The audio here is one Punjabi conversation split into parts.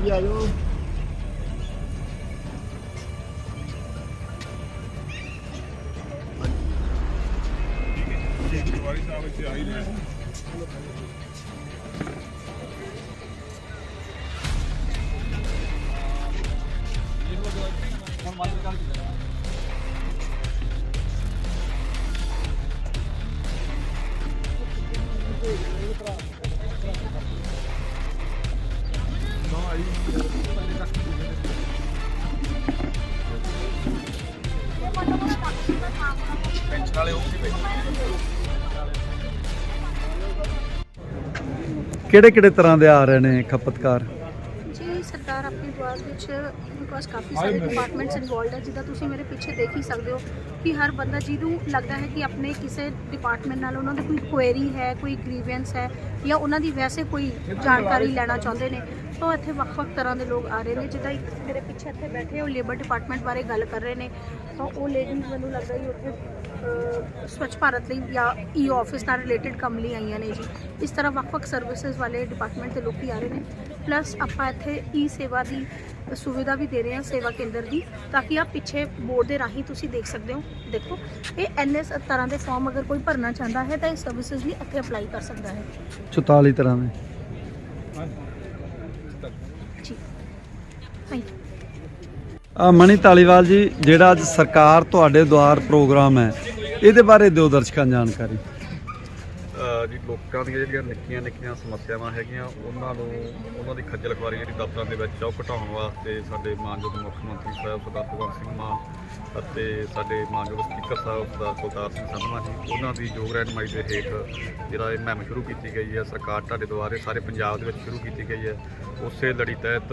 ਜੀ ਆ ਜਾਓ ਵਾਰੀ ਸਾਹਿਬ ਇੱਥੇ ਆ ਹੀ ਵਾਲੇ ਉਹ ਵੀ ਕਿਹੜੇ ਕਿਹੜੇ ਤਰ੍ਹਾਂ ਦੇ ਆ ਰਹੇ ਨੇ ਖਪਤਕਾਰ? ਜੀ ਸਰਕਾਰ ਆਪਣੀ ਦੁਆਰ ਵਿੱਚ ਬਿਕੋਜ਼ ਕਾਫੀ ਸਾਰੇ ਡਿਪਾਰਟਮੈਂਟਸ ਇਨਵੋਲਡ ਹੈ ਜਿੱਦਾਂ ਤੁਸੀਂ ਮੇਰੇ ਪਿੱਛੇ ਦੇਖ ਹੀ ਸਕਦੇ ਹੋ ਕਿ ਹਰ ਬੰਦਾ ਜਿਹਨੂੰ ਲੱਗਦਾ ਹੈ ਕਿ ਆਪਣੇ ਕਿਸੇ ਡਿਪਾਰਟਮੈਂਟ ਨਾਲ ਉਹਨਾਂ ਦੀ ਕੋਈ ਕੁਐਰੀ ਹੈ ਕੋਈ ਗ੍ਰੀਵੈਂਸ ਹੈ ਜਾਂ ਉਹਨਾਂ ਦੀ ਵੈਸੇ ਕੋਈ ਜਾਣਕਾਰੀ ਲੈਣਾ ਚਾਹੁੰਦੇ ਨੇ ਤਾਂ ਇੱਥੇ ਵੱਖ-ਵੱਖ ਤਰ੍ਹਾਂ ਦੇ ਲੋਕ ਆ ਰਹੇ ਨੇ, ਜਿੱਦਾਂ ਇੱਕ ਮੇਰੇ ਪਿੱਛੇ ਇੱਥੇ ਬੈਠੇ ਉਹ ਲੇਬਰ ਡਿਪਾਰਟਮੈਂਟ ਬਾਰੇ ਗੱਲ ਕਰ ਰਹੇ ਨੇ। ਤਾਂ ਉਹ ਲੇਡੀਜ਼ ਮੈਨੂੰ ਲੱਗਦਾ ਕਿ ਉੱਥੇ ਸਵੱਛ ਭਾਰਤ ਲਈ ਜਾਂ ਈ ਆਫਿਸ ਨਾਲ ਰਿਲੇਟਡ ਕੰਮ ਲਈ ਆਈਆਂ ਨੇ ਜੀ। ਇਸ ਤਰ੍ਹਾਂ ਵੱਖ-ਵੱਖ ਸਰਵਿਸਿਜ਼ ਵਾਲੇ ਡਿਪਾਰਟਮੈਂਟ ਦੇ ਲੋਕੀ ਆ ਰਹੇ ਨੇ। ਪਲੱਸ ਆਪਾਂ ਇੱਥੇ ਈ ਸੇਵਾ ਦੀ ਸੁਵਿਧਾ ਵੀ ਦੇ ਰਹੇ ਹਾਂ, ਸੇਵਾ ਕੇਂਦਰ ਦੀ, ਤਾਂ ਕਿ ਆਪ ਪਿੱਛੇ ਬੋਰਡ ਦੇ ਰਾਹੀਂ ਤੁਸੀਂ ਦੇਖ ਸਕਦੇ ਹੋ। ਦੇਖੋ, ਇਹ ਐਨਐਸ ਤਰ੍ਹਾਂ ਦੇ ਫਾਰਮ ਅਗਰ ਕੋਈ ਭਰਨਾ ਚਾਹੁੰਦਾ ਹੈ, ਤਾਂ ਇਹ ਸਰਵਿਸਿਜ਼ ਵੀ ਇੱਥੇ ਅਪਲਾਈ ਕਰ ਸਕਦਾ ਹੈ। 44 ਤਰ੍ਹਾਂ ਦੇ ਜੀ ਥੈਂਕ ਯੂ ਆ ਮਣੀ ਧਾਲੀਵਾਲ ਜੀ, ਜਿਹੜਾ ਅੱਜ ਸਰਕਾਰ ਤੁਹਾਡੇ ਦੁਆਰ ਪ੍ਰੋਗਰਾਮ ਹੈ, ਇਹਦੇ ਬਾਰੇ ਦਿਓ ਦਰਸ਼ਕਾਂ ਨੂੰ ਜਾਣਕਾਰੀ ਜੀ, ਲੋਕਾਂ ਦੀਆਂ ਜਿਹੜੀਆਂ ਨਿੱਕੀਆਂ ਨਿੱਕੀਆਂ ਸਮੱਸਿਆਵਾਂ ਹੈਗੀਆਂ, ਉਹਨਾਂ ਨੂੰ, ਉਹਨਾਂ ਦੀ ਖੱਜਲ ਖੁਆਰੀ ਜਿਹੜੀ ਦਫ਼ਤਰਾਂ ਦੇ ਵਿੱਚ ਆ, ਉਹ ਘਟਾਉਣ ਵਾਸਤੇ ਸਾਡੇ ਮਾਨਯੋਗ ਮੁੱਖ ਮੰਤਰੀ ਸਾਹਿਬ ਸਰਦਾਰ ਭਗਵੰਤ ਸਿੰਘ ਮਾਨ ਅਤੇ ਸਾਡੇ ਮਾਨਯੋਗ ਸਪੀਕਰ ਸਾਹਿਬ ਸਰਦਾਰ ਕੁਲਤਾਰ ਸਿੰਘ ਸੰਧਵਾ ਜੀ, ਉਹਨਾਂ ਦੀ ਯੋਗ ਰਹਿਨਮਾਈ ਦੇ ਹੇਠ ਜਿਹੜਾ ਇਹ ਮੁਹਿੰਮ ਸ਼ੁਰੂ ਕੀਤੀ ਗਈ ਹੈ, ਸਰਕਾਰ ਤੁਹਾਡੇ ਦੁਆਰੇ ਸਾਰੇ ਪੰਜਾਬ ਦੇ ਵਿੱਚ ਸ਼ੁਰੂ ਕੀਤੀ ਗਈ ਹੈ। ਉਸੇ ਲੜੀ ਤਹਿਤ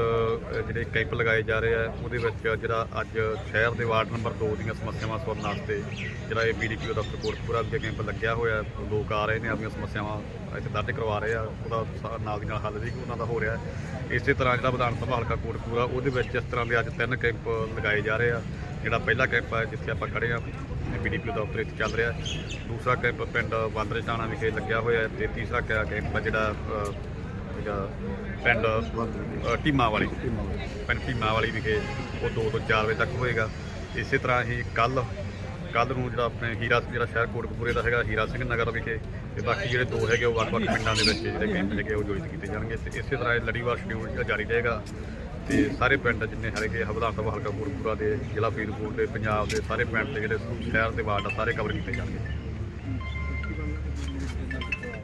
ਜਿਹੜੇ ਕੈਂਪ ਲਗਾਏ ਜਾ ਰਹੇ ਆ, ਉਹਦੇ ਵਿੱਚ ਜਿਹੜਾ ਅੱਜ ਸ਼ਹਿਰ ਦੇ ਵਾਰਡ ਨੰਬਰ 2 ਦੀਆਂ ਸਮੱਸਿਆਵਾਂ ਸੁਣਨ ਵਾਸਤੇ ਜਿਹੜਾ ਇਹ ਬੀਡੀਪੀਓ ਦਫ਼ਤਰ ਕੋਟਪੂਰਾ ਵਿਖੇ ਕੈਂਪ ਲੱਗਿਆ ਹੋਇਆ ਲੋਕ ਆ ਰਹੇ ਨੇ, ਆਪਣੀਆਂ ਸਮੱਸਿਆਵਾਂ ਇੱਥੇ ਦਰਜ ਕਰਵਾ ਰਹੇ ਆ। ਉਹਦਾ ਸਾ- ਨਾਲ ਦੀ ਨਾਲ ਹੱਲ ਵੀ ਉਹਨਾਂ ਦਾ ਹੋ ਰਿਹਾ ਇਸੇ ਤਰ੍ਹਾਂ ਜਿਹੜਾ ਵਿਧਾਨ ਸਭਾ ਹਲਕਾ ਕੋਟਪੂਰਾ, ਉਹਦੇ ਵਿੱਚ ਇਸ ਤਰ੍ਹਾਂ ਦੇ ਅੱਜ ਤਿੰਨ ਕੈਂਪ ਲਗਾਏ ਜਾ ਰਹੇ ਆ। ਜਿਹੜਾ ਪਹਿਲਾ ਕੈਂਪ ਹੈ, ਜਿੱਥੇ ਆਪਾਂ ਖੜੇ ਆ ਬੀਡੀਪੀਓ ਦਫ਼ਤਰ ਇੱਥੇ ਚੱਲ ਰਿਹਾ ਦੂਸਰਾ ਕੈਂਪ ਪਿੰਡ ਬਾਂਦਰੇ ਟਾਣਾ ਵਿਖੇ ਲੱਗਿਆ ਹੋਇਆ ਹੈ ਤੇ ਤੀਸਰਾ ਕੈ- ਕੈਂਪ ਹੈ ਜਿਹੜਾ ਪਿੰਡ ਅ, ਟੀਮਾ ਵਾਲੀ ਪਿੰਡ ਟੀਮਾ ਵਾਲੀ ਵਿਖੇ ਉਹ 2 ਤੋਂ 4 ਵਜੇ ਤੱਕ ਹੋਏਗਾ। ਇਸੇ ਤਰ੍ਹਾਂ ਹੀ ਕੱਲ ਕੱਲ ਨੂੰ ਜਿਹੜਾ ਆਪਣੇ ਹੀਰਾ ਜਿਹੜਾ ਸ਼ਹਿਰ ਕੋਟਕਪੂਰੇ ਦਾ ਹੈਗਾ ਹੀਰਾ ਸਿੰਘ ਨਗਰ ਵਿਖੇ ਤੇ ਬਾਕੀ ਜਿਹੜੇ ਦੋ ਹੈਗੇ ਉਹ ਵੱਖ-ਵੱਖ ਪਿੰਡਾਂ ਦੇ ਵਿੱਚ ਜਿਹੜੇ ਕੈਂਪ ਹੈਗੇ ਉਹ ਆਯੋਜਿਤ ਕੀਤੇ ਜਾਣਗੇ ਤੇ ਇਸੇ ਤਰ੍ਹਾਂ ਇਹ ਲੜੀਵਾਰ ਸ਼ਡਿਊਲ ਜਿਹੜਾ ਜਾਰੀ ਰਹੇਗਾ ਤੇ ਸਾਰੇ ਪਿੰਡ ਜਿੰਨੇ ਹੈਗੇ ਆ ਵਿਧਾਨ ਸਭਾ ਹਲਕਾ ਕੋਟਕਪੂਰਾ ਦੇ ਜ਼ਿਲ੍ਹਾ ਫਰੀਦਕੋਟ ਦੇ ਪੰਜਾਬ ਦੇ ਸਾਰੇ ਪਿੰਡ ਦੇ ਜਿਹੜੇ ਸ਼ਹਿਰ ਦੇ ਵਾਰਡ ਆ ਸਾਰੇ ਕਵਰ ਕੀਤੇ ਜਾਣਗੇ।